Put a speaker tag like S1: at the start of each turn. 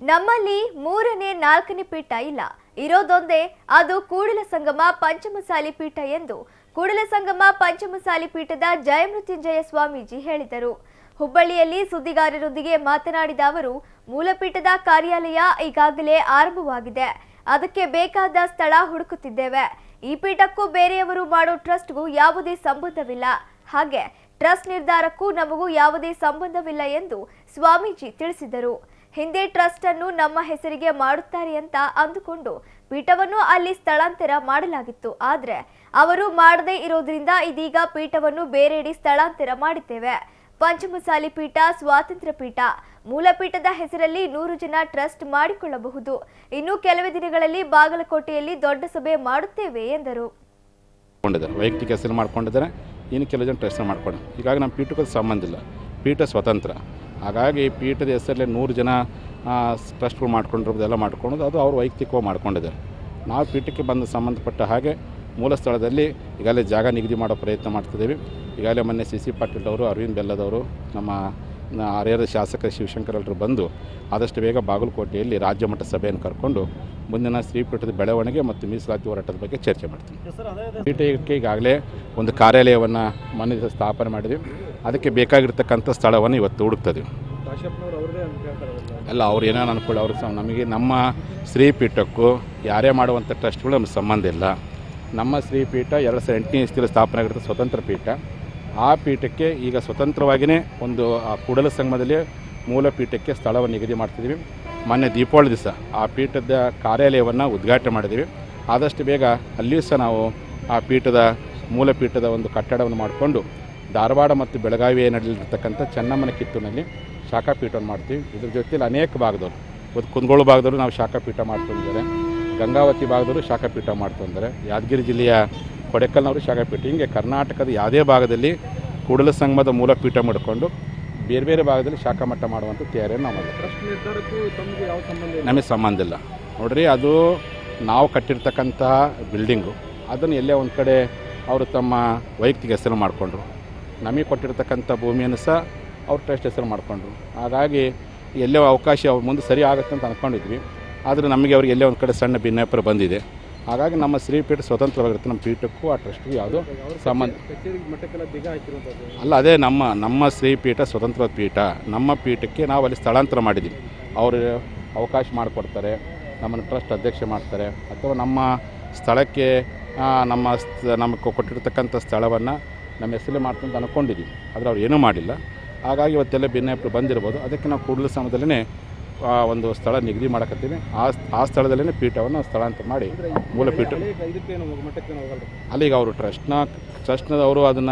S1: ನಮ್ಮಲ್ಲಿ ಮೂರನೇ, ನಾಲ್ಕನೇ ಪೀಠ ಇಲ್ಲ. ಇರೋದೊಂದೇ ಅದು ಕೂಡಲ ಸಂಗಮ ಪಂಚಮಸಾಲಿ ಪೀಠ ಎಂದು ಕೂಡಲ ಸಂಗಮ ಪಂಚಮಸಾಲಿ ಪೀಠದ ಜಯಮೃತ್ಯುಂಜಯ ಸ್ವಾಮೀಜಿ ಹೇಳಿದರು. ಹುಬ್ಬಳ್ಳಿಯಲ್ಲಿ ಸುದ್ದಿಗಾರರೊಂದಿಗೆ ಮಾತನಾಡಿದ ಅವರು, ಮೂಲಪೀಠದ ಕಾರ್ಯಾಲಯ ಈಗಾಗಲೇ ಆರಂಭವಾಗಿದೆ. ಅದಕ್ಕೆ ಬೇಕಾದ ಸ್ಥಳ ಹುಡುಕುತ್ತಿದ್ದೇವೆ. ಈ ಪೀಠಕ್ಕೂ ಬೇರೆಯವರು ಮಾಡೋ ಟ್ರಸ್ಟ್ಗೂ ಯಾವುದೇ ಸಂಬಂಧವಿಲ್ಲ. ಹಾಗೆ, ಟ್ರಸ್ಟ್ ನಿರ್ಧಾರಕ್ಕೂ ನಮಗೂ ಯಾವುದೇ ಸಂಬಂಧವಿಲ್ಲ ಎಂದು ಸ್ವಾಮೀಜಿ ತಿಳಿಸಿದರು. ಹಿಂದೆ ಟ್ರಸ್ಟ್ ಅನ್ನು ನಮ್ಮ ಹೆಸರಿಗೆ ಮಾಡುತ್ತಾರೆ ಅಂತ ಅಂದುಕೊಂಡು ಪೀಠವನ್ನು ಅಲ್ಲಿ ಸ್ಥಳಾಂತರ ಮಾಡಲಾಗಿತ್ತು. ಆದ್ರೆ ಅವರು ಮಾಡದೇ ಇರೋದ್ರಿಂದ ಇದೀಗ ಪೀಠವನ್ನು ಬೇರೆಡೆ ಸ್ಥಳಾಂತರ ಮಾಡಿದ್ದೇವೆ. ಪಂಚಮಸಾಲಿ ಪೀಠ, ಸ್ವಾತಂತ್ರ್ಯ ಪೀಠ, ಮೂಲಪೀಠದ ಹೆಸರಲ್ಲಿ ನೂರು ಜನ ಟ್ರಸ್ಟ್ ಮಾಡಿಕೊಳ್ಳಬಹುದು. ಇನ್ನು ಕೆಲವೇ ದಿನಗಳಲ್ಲಿ ಬಾಗಲಕೋಟೆಯಲ್ಲಿ ದೊಡ್ಡ ಸಭೆ ಮಾಡುತ್ತೇವೆ ಎಂದರು.
S2: ವೈಯಕ್ತಿಕ ಹೆಸರು ಮಾಡ್ಕೊಂಡಿದ್ದಾರೆ. ಇನ್ನು ಕೆಲವು ಜನ ಟ್ರಸ್ಟ್ ಮಾಡ್ಕೊಂಡು ಹೀಗಾಗಿ ನಮ್ಮ ಪೀಠಕ್ಕೂ ಸಂಬಂಧ ಇಲ್ಲ. ಪೀಠ ಸ್ವತಂತ್ರ. ಹಾಗಾಗಿ ಪೀಠದ ಹೆಸರಲ್ಲೇ ನೂರು ಜನ ಟ್ರಸ್ಟ್ಗಳು ಮಾಡ್ಕೊಂಡಿರೋದೆಲ್ಲ ಮಾಡ್ಕೊಂಡು ಅದು ಅವರು ವೈಯಕ್ತಿಕವಾಗಿ ಮಾಡ್ಕೊಂಡಿದ್ದಾರೆ. ನಾವು ಪೀಠಕ್ಕೆ ಬಂದು ಸಂಬಂಧಪಟ್ಟ ಹಾಗೆ ಮೂಲ ಸ್ಥಳದಲ್ಲಿ ಈಗಾಗಲೇ ಜಾಗ ನಿಗದಿ ಮಾಡೋ ಪ್ರಯತ್ನ ಮಾಡ್ತಿದ್ದೀವಿ. ಈಗಾಗಲೇ ಮೊನ್ನೆ ಸಿ ಸಿ ಪಾಟೀಲ್ ಅವರು ಅರವಿಂದ್ ಬೆಲ್ಲದವರು ನಮ್ಮ ಹರಿಹರದ ಹರಿಹರ ಶಾಸಕ ಶಿವಶಂಕರ್ ಎಲ್ಲರೂ ಬಂದು ಆದಷ್ಟು ಬೇಗ ಬಾಗಲಕೋಟೆಯಲ್ಲಿ ರಾಜ್ಯ ಮಟ್ಟ ಸಭೆಯನ್ನು ಕರ್ಕೊಂಡು ಮುಂದಿನ ಶ್ರೀಪೀಠದ ಬೆಳವಣಿಗೆ ಮತ್ತು ಮೀಸಲಾತಿ ಹೋರಾಟದ ಬಗ್ಗೆ ಚರ್ಚೆ ಮಾಡ್ತೀವಿ. ಪೀಠಕ್ಕೆ ಈಗಾಗಲೇ ಒಂದು ಕಾರ್ಯಾಲಯವನ್ನು ಮನೆ ಸ್ಥಾಪನೆ ಮಾಡಿದ್ವಿ. ಅದಕ್ಕೆ ಬೇಕಾಗಿರ್ತಕ್ಕಂಥ ಸ್ಥಳವನ್ನು ಇವತ್ತು ಹುಡುಕ್ತದೆ. ಅಲ್ಲ ಅವ್ರು ಏನೇನು ಅನ್ಕೊಳ್ಳಿ ಅವ್ರು ಸಹ ನಮಗೆ ನಮ್ಮ ಶ್ರೀಪೀಠಕ್ಕೂ ಯಾರೇ ಮಾಡುವಂಥ ಟ್ರಸ್ಟ್ಗಳು ನಮ್ಗೆ ಸಂಬಂಧ ಇಲ್ಲ. ನಮ್ಮ ಶ್ರೀಪೀಠ ಎರಡು ಸಾವಿರದ ಎಂಟನೇ ಇಸ್ತಿಯಲ್ಲಿ ಸ್ಥಾಪನೆ ಆಗಿರ್ತದೆ ಸ್ವತಂತ್ರ ಪೀಠ. ಆ ಪೀಠಕ್ಕೆ ಈಗ ಸ್ವತಂತ್ರವಾಗಿಯೇ ಒಂದು ಆ ಕೂಡಲ ಸಂಗಮದಲ್ಲಿ ಮೂಲ ಪೀಠಕ್ಕೆ ಸ್ಥಳವನ್ನು ನಿಗದಿ ಮಾಡ್ತಿದ್ದೀವಿ. ಮೊನ್ನೆ ದೀಪಾವಳಿ ದಿವಸ ಆ ಪೀಠದ ಕಾರ್ಯಾಲಯವನ್ನು ಉದ್ಘಾಟನೆ ಮಾಡಿದ್ದೀವಿ. ಆದಷ್ಟು ಬೇಗ ಅಲ್ಲಿಯೂ ಸಹ ನಾವು ಆ ಪೀಠದ ಮೂಲ ಪೀಠದ ಒಂದು ಕಟ್ಟಡವನ್ನು ಮಾಡಿಕೊಂಡು ಧಾರವಾಡ ಮತ್ತು ಬೆಳಗಾವಿಯ ನಡೆಯಲಿರ್ತಕ್ಕಂಥ ಚೆನ್ನಮ್ಮನ ಕಿತ್ತೂರಿನಲ್ಲಿ ಶಾಖಾಪೀಠವನ್ನು ಮಾಡ್ತೀವಿ. ಇದ್ರ ಜೊತೆಲಿ ಅನೇಕ ಭಾಗದವರು. ಇವತ್ತು ಕುಂದಗೋಳ ಭಾಗದವರು ನಾವು ಶಾಖಾಪೀಠ ಮಾಡ್ತಂದಿದ್ದಾರೆ ಗಂಗಾವತಿ ಭಾಗದವರು ಶಾಖಾಪೀಠ ಮಾಡ್ಕೊಂಡಿದ್ದಾರೆ ಯಾದಗಿರಿ ಜಿಲ್ಲೆಯ ಕೊಡೆಕಲ್ನವರು ಶಾಖಾಪೀಠ ಹಿಂಗೆ ಕರ್ನಾಟಕದ ಯಾವುದೇ ಭಾಗದಲ್ಲಿ ಕೂಡಲ ಸಂಗಮದ ಮೂಲ ಪೀಠ ಮಾಡಿಕೊಂಡು ಬೇರೆ ಬೇರೆ ಭಾಗದಲ್ಲಿ ಶಾಖಾ ಮಟ್ಟ ಮಾಡುವಂಥ ತಯಾರಿಯನ್ನು ನಾವು ಮಾಡಿದ್ದೀವಿ ನಮಗೆ ಸಂಬಂಧ ಇಲ್ಲ. ನೋಡ್ರಿ, ಅದು ನಾವು ಕಟ್ಟಿರ್ತಕ್ಕಂತಹ ಬಿಲ್ಡಿಂಗು, ಅದನ್ನು ಎಲ್ಲೇ ಒಂದು ಕಡೆ ಅವರು ತಮ್ಮ ವೈಯಕ್ತಿಕ ಹೆಸರು ಮಾಡಿಕೊಂಡ್ರು. ನಮಗೆ ಕೊಟ್ಟಿರ್ತಕ್ಕಂಥ ಭೂಮಿಯನ್ನು ಸಹ ಅವ್ರು ಟ್ರಸ್ಟ್ ಹೆಸರು ಮಾಡಿಕೊಂಡ್ರು. ಹಾಗಾಗಿ ಎಲ್ಲೋ ಅವಕಾಶ ಅವ್ರ ಮುಂದೆ ಸರಿ ಆಗುತ್ತೆ ಅಂತ ಅಂದ್ಕೊಂಡಿದ್ವಿ ಆದರೆ ನಮಗೆ ಅವ್ರಿಗೆ ಎಲ್ಲೇ ಒಂದು ಕಡೆ ಸಣ್ಣ ಭಿನ್ನಾಭಿಪ್ರಾಯ ಬಂದಿದೆ. ಹಾಗಾಗಿ ನಮ್ಮ ಶ್ರೀಪೀಠ ಸ್ವತಂತ್ರವಾಗಿರುತ್ತೆ. ನಮ್ಮ ಪೀಠಕ್ಕೂ ಆ ಟ್ರಸ್ಟ್ಗೂ ಯಾವುದು ಸಂಬಂಧ ಅಲ್ಲ ಅದೇ ನಮ್ಮ ನಮ್ಮ ಶ್ರೀಪೀಠ ಸ್ವತಂತ್ರ ಪೀಠ. ನಮ್ಮ ಪೀಠಕ್ಕೆ ನಾವು ಅಲ್ಲಿ ಸ್ಥಳಾಂತರ ಮಾಡಿದ್ದೀವಿ ಅವರು ಅವಕಾಶ ಮಾಡಿಕೊಡ್ತಾರೆ ನಮ್ಮನ್ನು ಟ್ರಸ್ಟ್ ಅಧ್ಯಕ್ಷ ಮಾಡ್ತಾರೆ. ಅಥವಾ ನಮ್ಮ ಸ್ಥಳಕ್ಕೆ ನಮ್ಮ ನಮಗೆ ಕೊಟ್ಟಿರ್ತಕ್ಕಂಥ ಸ್ಥಳವನ್ನು ನಮ್ಮ ಹೆಸರಲ್ಲೇ ಮಾಡ್ತಂತ ಅಂತ ಅಂದ್ಕೊಂಡಿದ್ದೀವಿ ಆದರೆ ಅವ್ರು ಏನೂ ಮಾಡಿಲ್ಲ. ಹಾಗಾಗಿ ಇವತ್ತೆಲ್ಲ ಭಿನ್ನಾಭಿಪ್ರಾಯ ಬಂದಿರ್ಬೋದು. ಅದಕ್ಕೆ ನಾವು ಕೂಡಲ ಸಮಯದಲ್ಲೇ ಒಂದು ಸ್ಥಳ ನಿಗದಿ ಮಾಡಕತ್ತೀವಿ. ಆ ಆ ಸ್ಥಳದಲ್ಲೇ ಪೀಠವನ್ನು ಸ್ಥಳಾಂತರ ಮಾಡಿ ಮೂಲ ಪೀಠ ಅಲ್ಲಿಗೆ ಅವರು ಟ್ರಸ್ಟ್ನ ಟ್ರಸ್ಟ್ನದವರು ಅದನ್ನು